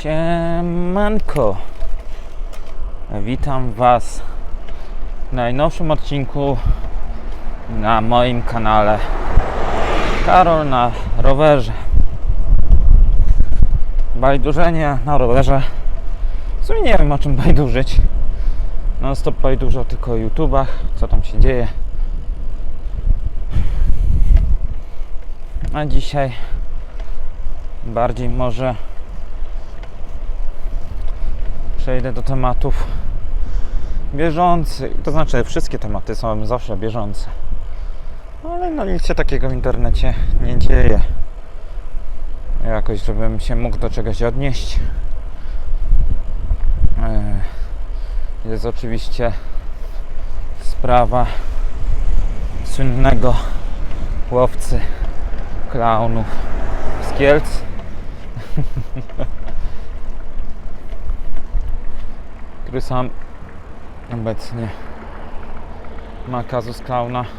Siemanko. Witam Was w najnowszym odcinku na moim kanale Karol na rowerze. Bajdurzenie na rowerze. W sumie nie wiem o czym bajdurzyć. Non stop bajdurzę tylko o YouTubach, co tam się dzieje. A dzisiaj bardziej może przejdę do tematów bieżących. To znaczy, wszystkie tematy są zawsze bieżące. Ale no nic się takiego w internecie nie dzieje. Jakoś, żebym się mógł do czegoś odnieść. E, Jest oczywiście sprawa słynnego łowcy klaunów z Kielc. który sam obecnie ma kazus klauna. Mm,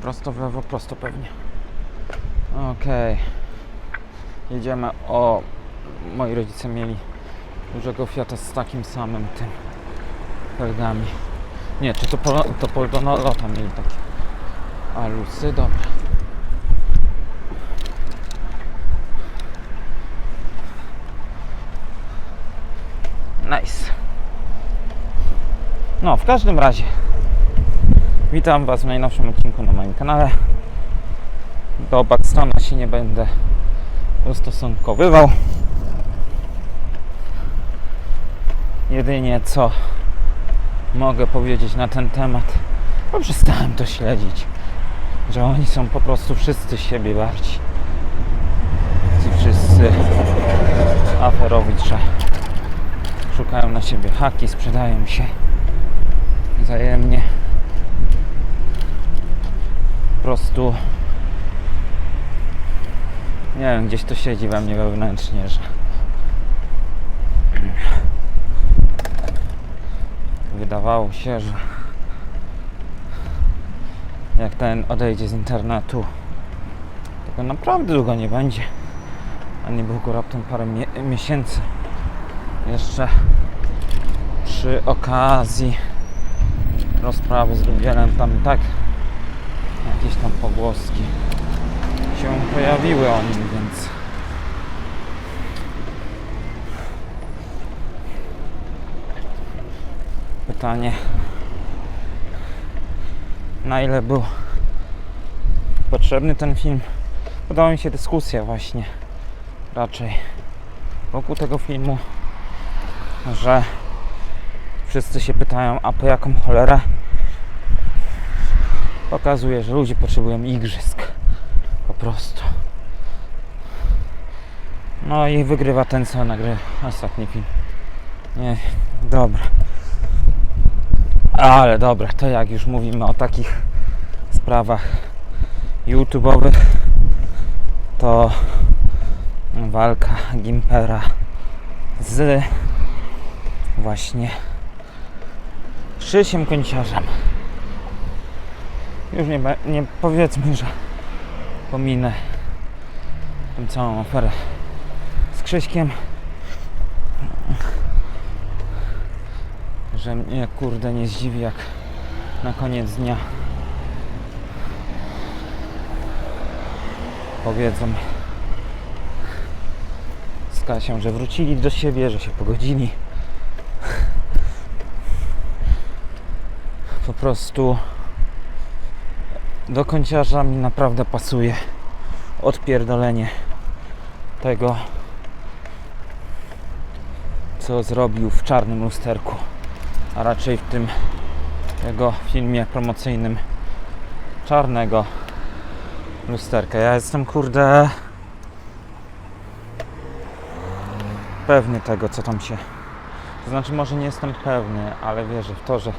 Prosto w lewo, prosto pewnie. Okej. Jedziemy o... Moi rodzice mieli dużego Fiata z takim samym tym felgami. Nie, czy to, polo, to Poldonolota mieli takie alusy, dobra. Nice. No, w każdym razie witam Was w najnowszym odcinku na moim kanale. Do Backstona się nie będę ustosunkowywał. Jedynie co mogę powiedzieć na ten temat, bo przestałem to śledzić, że oni są po prostu wszyscy siebie warci. Ci wszyscy aferowicze szukają na siebie haki, sprzedają się wzajemnie. Po prostu nie wiem, gdzieś to siedzi we mnie wewnętrznie, że wydawało się, że jak ten odejdzie z internetu, tego naprawdę długo nie będzie. A nie było go raptem parę mie- miesięcy. Jeszcze przy okazji rozprawy z Lubielem tam tak jakieś tam pogłoski się pojawiły o nim, więc pytanie na ile był potrzebny ten film? Podoba mi się dyskusja właśnie raczej wokół tego filmu że wszyscy się pytają a po jaką cholerę? Pokazuje, że ludzie potrzebują igrzysk. Po prostu. No i wygrywa ten co nagrywa ostatni film. Nie, dobra. Ale dobra, to jak już mówimy o takich sprawach YouTube'owych, to walka Gimpera z właśnie Krzysiem Końciarzem. Już nie, nie powiedzmy, że pominę tę całą aferę z Krzyśkiem. że mnie kurde nie zdziwi jak na koniec dnia powiedzą z Kasią, że wrócili do siebie, że się pogodzili. Prostu do kąciarza mi naprawdę pasuje odpierdolenie tego co zrobił w czarnym lusterku a raczej w tym jego filmie promocyjnym czarnego lusterka. Ja jestem kurde pewny tego, co tam się. To znaczy, może nie jestem pewny, ale wierzę w to, że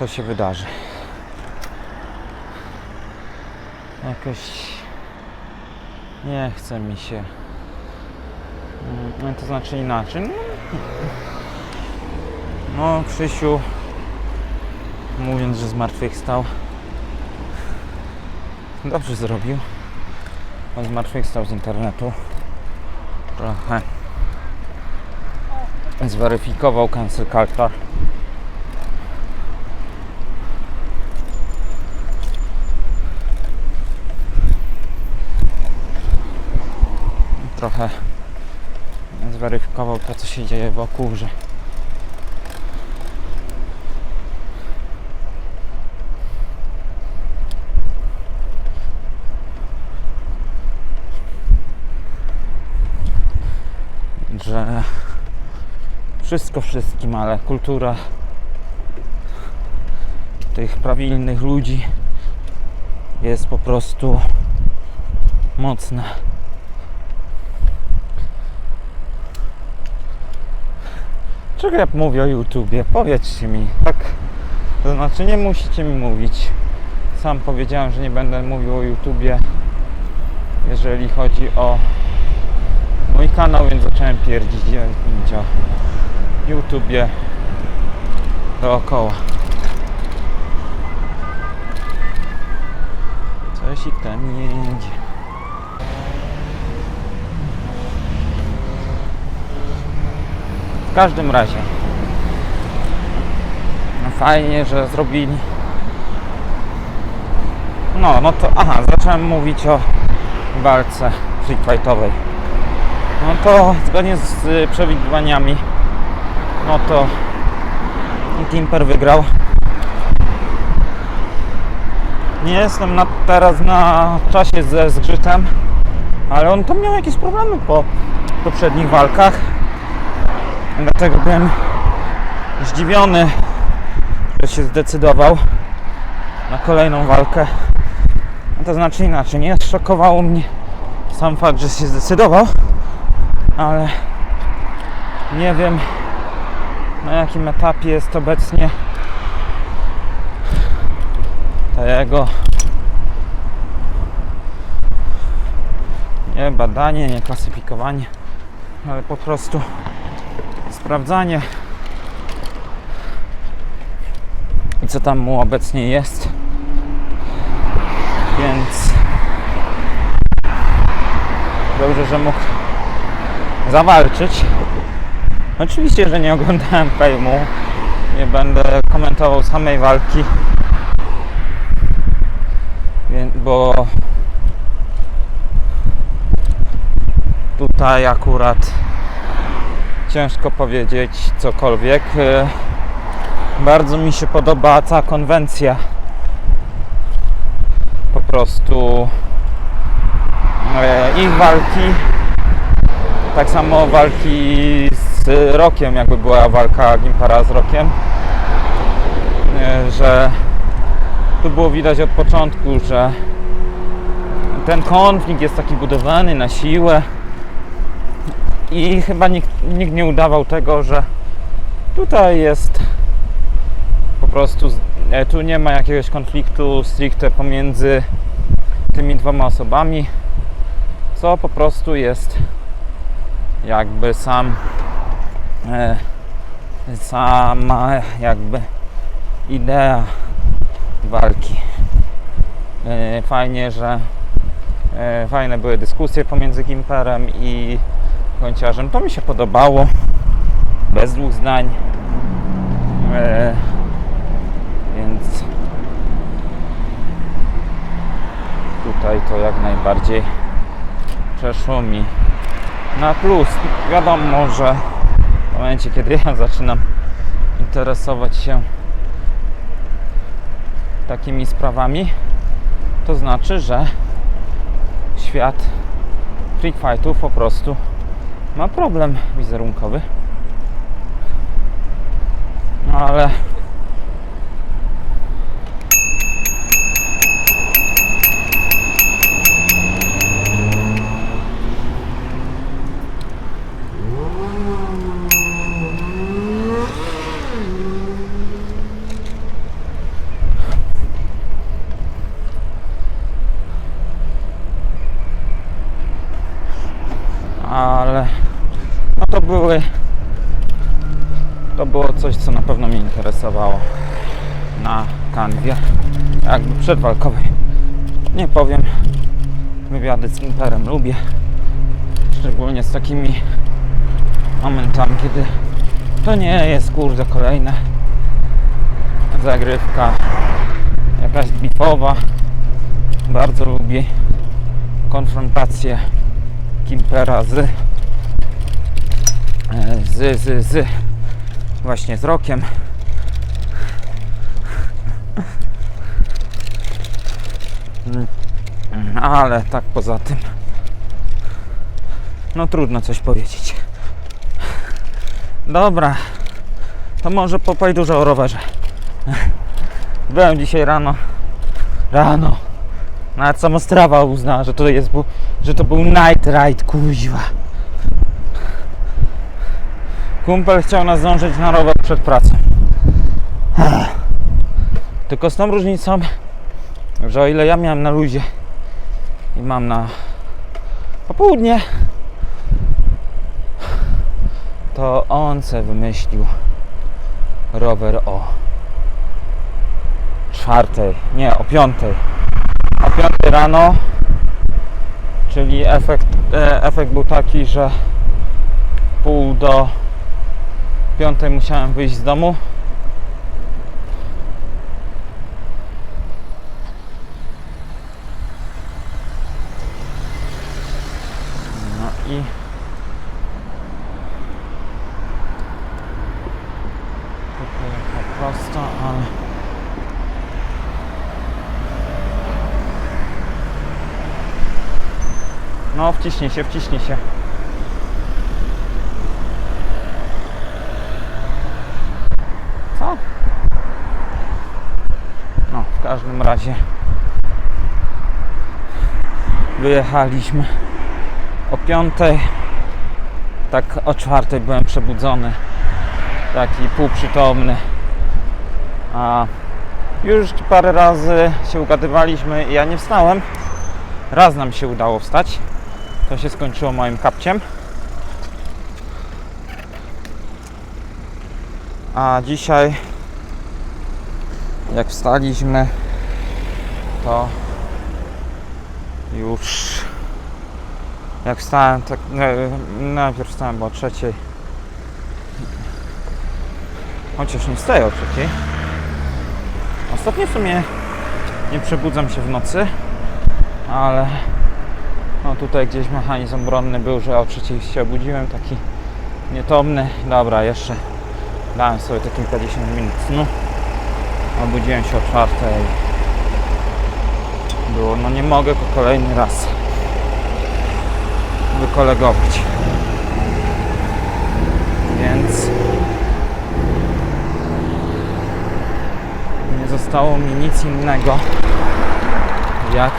to się wydarzy. Jakoś nie chce mi się. Mm, To znaczy inaczej. No, no, Krzysiu, mówiąc, że zmartwychwstał, dobrze zrobił. On zmartwychwstał z internetu. Trochę zweryfikował cancel culture. Trochę zweryfikował to, co się dzieje wokół, że że wszystko wszystkim, ale kultura tych prawilnych ludzi jest po prostu mocna. Czego ja mówię o YouTubie? Powiedzcie mi, tak? To znaczy nie musicie mi mówić. Sam powiedziałem, że nie będę mówił o YouTubie, jeżeli chodzi o mój kanał, więc zacząłem pierdzić o YouTubie dookoła. Coś i tam jedzie. Każdym razie no fajnie, że zrobili no, no to aha, zacząłem mówić o walce street fightowej. No to zgodnie z y, przewidywaniami no to Timper wygrał. Nie jestem na, teraz na czasie ze zgrzytem, ale on tam miał jakieś problemy po poprzednich walkach. Dlatego byłem zdziwiony, że się zdecydował na kolejną walkę. No to znaczy inaczej, nie szokowało mnie sam fakt, że się zdecydował, ale nie wiem na jakim etapie jest obecnie to jego nie badanie, nie klasyfikowanie, ale po prostu sprawdzanie i co tam mu obecnie jest. Więc dobrze, że mógł zawalczyć. Oczywiście, że nie oglądałem fejmu. Nie będę komentował samej walki. Bo tutaj akurat ciężko powiedzieć cokolwiek. E, Bardzo mi się podoba cała konwencja. Po prostu e, ich walki. Tak samo walki z Rokiem, jakby była walka Gimpara z Rokiem. E, Że tu było widać od początku, że ten konflikt jest taki budowany na siłę i chyba nikt, nikt nie udawał tego, że tutaj jest po prostu, e, tu nie ma jakiegoś konfliktu stricte pomiędzy tymi dwoma osobami, co po prostu jest jakby sam e, sama jakby idea walki. E, Fajnie, że e, fajne były dyskusje pomiędzy Gimperem i Końciarzem. To mi się podobało. Bez dwóch zdań. E, Więc tutaj to jak najbardziej przeszło mi na plus. Wiadomo, że w momencie, kiedy ja zaczynam interesować się takimi sprawami, to znaczy, że świat freak fightów po prostu ma problem wizerunkowy. No ale no to były to było coś, co na pewno mnie interesowało na kanwie jakby przedwalkowej nie powiem wywiady z Kimperem lubię. Szczególnie z takimi momentami, kiedy to nie jest kurde kolejna zagrywka jakaś bifowa. Bardzo lubię konfrontację Kimpera z, e, z, z, z właśnie z Rokiem. Ale tak poza tym no trudno coś powiedzieć. Dobra, to może popaj dużo o rowerze. Byłem dzisiaj rano. Rano. Nawet sama strawa uznała, że to jest, że to był night ride, kuźwa. Kumpel chciał nas zdążyć na rower przed pracą. Tylko z tą różnicą, że o ile ja miałem na luzie i mam na popołudnie, to on se wymyślił rower o czwartej, nie, o piątej. O piątej rano, czyli efekt, e, efekt był taki, że pół do piątej musiałem wyjść z domu. No i tutaj po prostu, ale No, wciśnij się, wciśnij się. Co? No, w każdym razie wyjechaliśmy o piątej. Tak o czwartej byłem przebudzony. Taki półprzytomny. A już parę razy się ugadywaliśmy i ja nie wstałem. Raz nam się udało wstać. To się skończyło moim kapciem. A dzisiaj, jak wstaliśmy, to już jak wstałem, tak najpierw wstałem o trzeciej. Chociaż nie wstaję o trzeciej. Ostatnio w sumie nie przebudzam się w nocy, ale no tutaj gdzieś mechanizm obronny był, że o trzeciej się obudziłem, taki nietomny. Dobra, jeszcze dałem sobie te kilkadziesiąt minut snu. Obudziłem się o czwartej. Było, no nie mogę go kolejny raz wykolegować. Więc nie zostało mi nic innego jak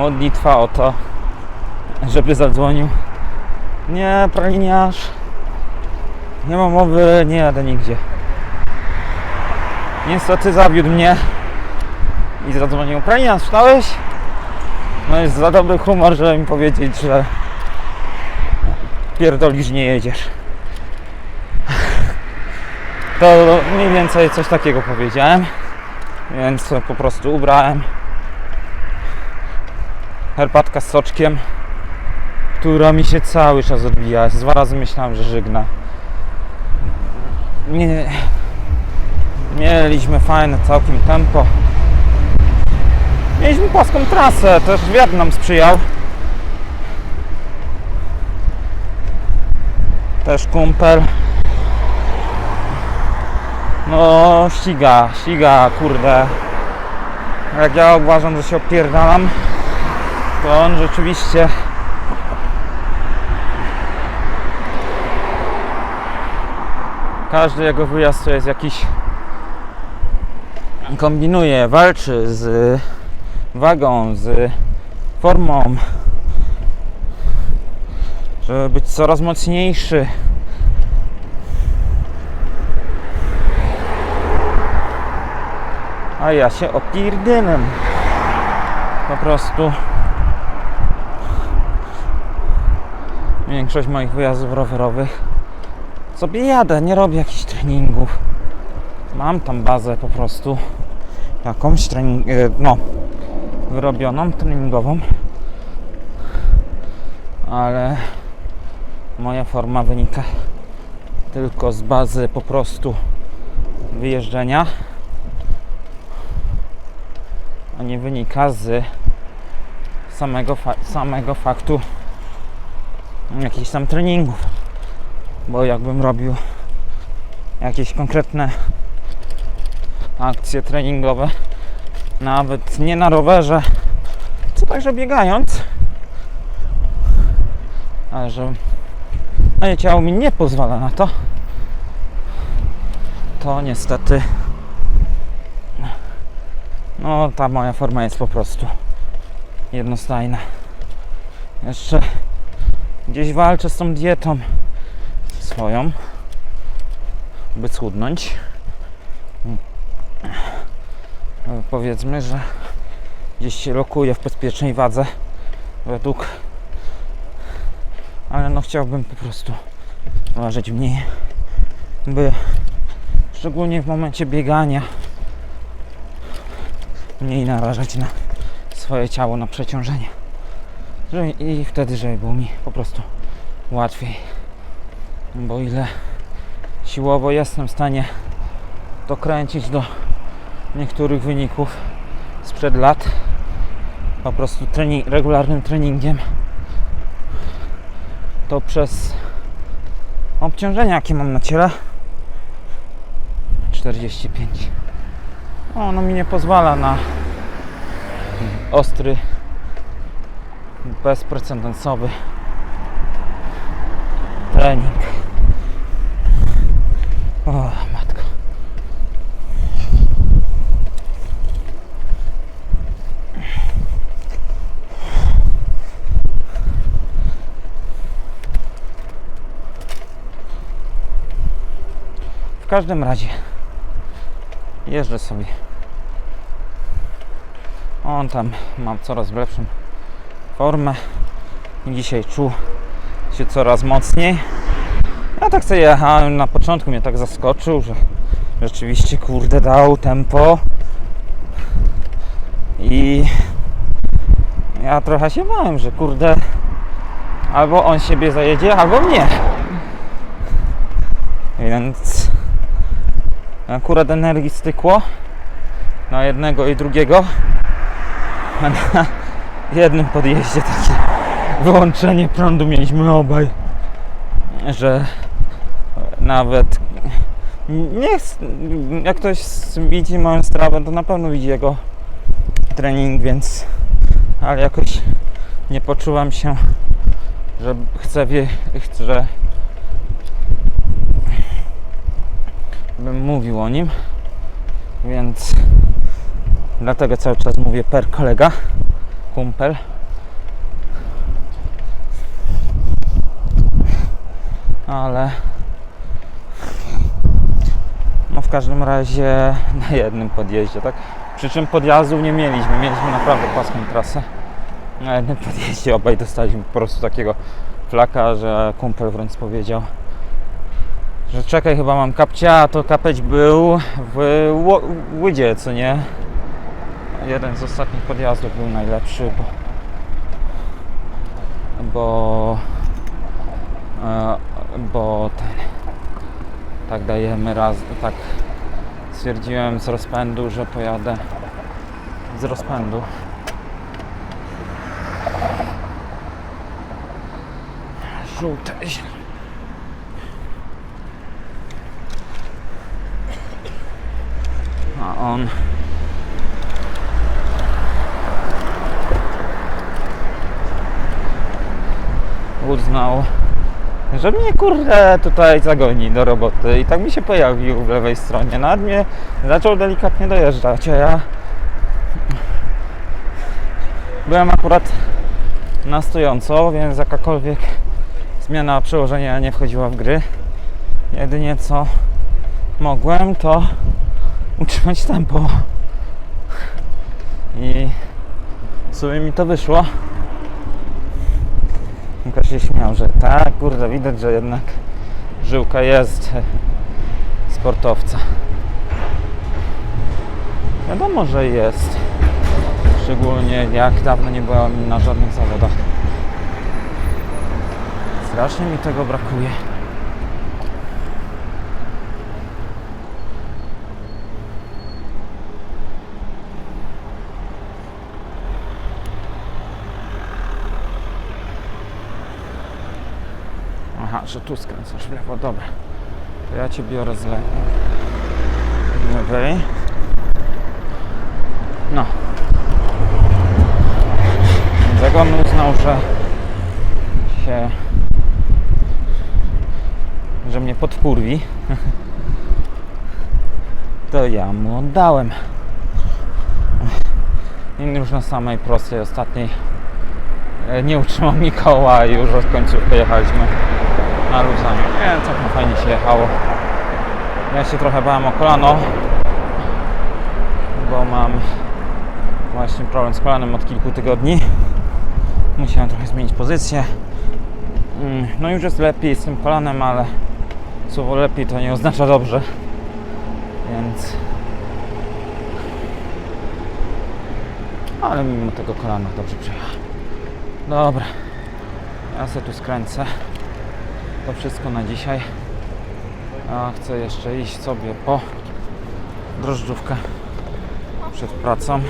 modlitwa o to, żeby zadzwonił. Nie, praliniarz. Nie ma mowy, nie jadę nigdzie. Niestety zawiódł mnie i zadzwonił. Praliniarz, wstałeś? No jest za dobry humor, żeby mi powiedzieć, że pierdolisz, nie jedziesz. To mniej więcej coś takiego powiedziałem, więc po prostu ubrałem herbatka z soczkiem, która mi się cały czas odbija. Dwa razy myślałem, że żygna. Nie, mieliśmy fajne całkiem tempo. Mieliśmy płaską trasę, też wiatr nam sprzyjał. Też kumpel. No, ściga, ściga, kurde. Jak ja uważam, że się opierdalam, to on rzeczywiście. Każdy jego wyjazd to jest jakiś kombinuje, walczy z wagą, z formą żeby być coraz mocniejszy. A ja się opierdylam po prostu większość moich wyjazdów rowerowych sobie jadę, nie robię jakichś treningów. Mam tam bazę po prostu jakąś trening, e, no, wyrobioną, treningową, ale moja forma wynika tylko z bazy po prostu wyjeżdżenia, a nie wynika z samego, fa- samego faktu jakichś tam treningów. Bo jakbym robił jakieś konkretne akcje treningowe, nawet nie na rowerze, co także biegając, ale że moje ciało mi nie pozwala na to, to niestety no ta moja forma jest po prostu jednostajna. Jeszcze gdzieś walczę z tą dietą swoją, by schudnąć. E, Powiedzmy, że gdzieś się lokuję w bezpiecznej wadze według ale no chciałbym po prostu ważyć mniej by szczególnie w momencie biegania mniej narażać na swoje ciało na przeciążenie i wtedy żeby było mi po prostu łatwiej. Bo ile siłowo jestem w stanie dokręcić do niektórych wyników sprzed lat. Po prostu trening, regularnym treningiem. To przez obciążenia jakie mam na ciele. 45 ono mi nie pozwala na ostry bezprecedensowy trening o matko W każdym razie jeżdżę sobie. On tam mam coraz lepszą formę. I Dzisiaj czuł się coraz mocniej. Ja tak sobie jechałem, na początku mnie tak zaskoczył, że rzeczywiście kurde dał tempo. I ja trochę się bałem, że kurde albo on siebie zajedzie, albo mnie. Więc akurat energii stykło na jednego i drugiego. Jednym podjeździe takie wyłączenie prądu mieliśmy obaj, że nawet nie jak ktoś widzi moją strawę, to na pewno widzi jego trening, więc ale jakoś nie poczułam się, że chcę wie, że bym mówił o nim, więc dlatego cały czas mówię per kolega, kumpel. Ale no w każdym razie na jednym podjeździe, tak? Przy czym podjazdów nie mieliśmy, mieliśmy naprawdę płaską trasę. Na jednym podjeździe obaj dostaliśmy po prostu takiego flaka, że kumpel wręcz powiedział, że czekaj, chyba mam kapcia, a to kapeć był w Łydzie, co nie? Jeden z ostatnich podjazdów był najlepszy, bo bo e, bo ten tak dajemy raz, tak stwierdziłem z rozpędu, że pojadę z rozpędu. Żółte. A on uznał, że mnie kurde tutaj zagoni do roboty i tak mi się pojawił w lewej stronie. Nad mnie zaczął delikatnie dojeżdżać, a ja byłem akurat na stojąco, więc jakakolwiek zmiana przełożenia nie wchodziła w gry. Jedynie co mogłem to utrzymać tempo. I w sumie mi to wyszło. Się śmiał, że tak, kurde, widać, że jednak żyłka jest sportowca. Wiadomo, że jest. Szczególnie jak dawno nie byłem na żadnych zawodach. Strasznie mi tego brakuje. Aha, że tu skręcasz w lewo, dobra. To ja cię biorę z lewej. lewej. No. Więc on uznał, że się że mnie podkurwi to ja mu oddałem i już na samej prostej ostatniej e, nie utrzymał mi koła i już od końcówki jechaliśmy na luzaniu więc tak no fajnie się jechało. Ja się trochę bałem o kolano bo mam właśnie problem z kolanem od kilku tygodni. Musiałem trochę zmienić pozycję. Mm, no już jest lepiej z tym kolanem, ale słowo lepiej to nie oznacza dobrze. Więc ale mimo tego kolana dobrze przyjechałem dobra ja sobie tu skręcę to wszystko na dzisiaj. A chcę jeszcze iść sobie po drożdżówkę przed pracą.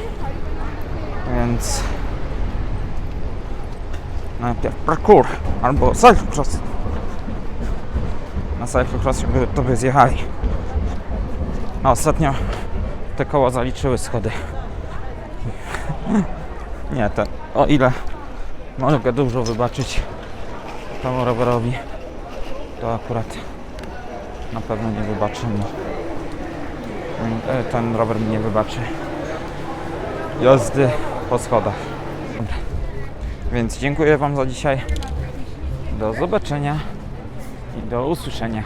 Więc najpierw parkour albo cyclocross. Na cyclocross by, to by zjechali. A ostatnio te koła zaliczyły schody. Nie te o ile mogę dużo wybaczyć temu rowerowi to akurat na pewno nie wybaczę mu E, ten rower mi nie wybaczy. Jazdy po schodach. Dobra. więc dziękuję wam za dzisiaj. Do zobaczenia i do usłyszenia.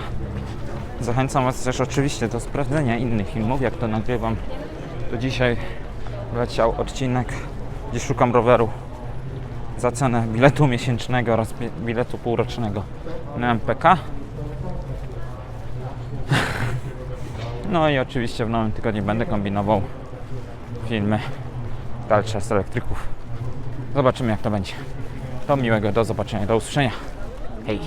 Zachęcam was też oczywiście do sprawdzenia innych filmów jak to nagrywam. To dzisiaj leciał odcinek gdzie szukam roweru za cenę biletu miesięcznego oraz bi- biletu półrocznego na MPK No i oczywiście w nowym tygodniu będę kombinował filmy dalsze z elektryków. Zobaczymy jak to będzie. To miłego, do zobaczenia, do usłyszenia. Hej!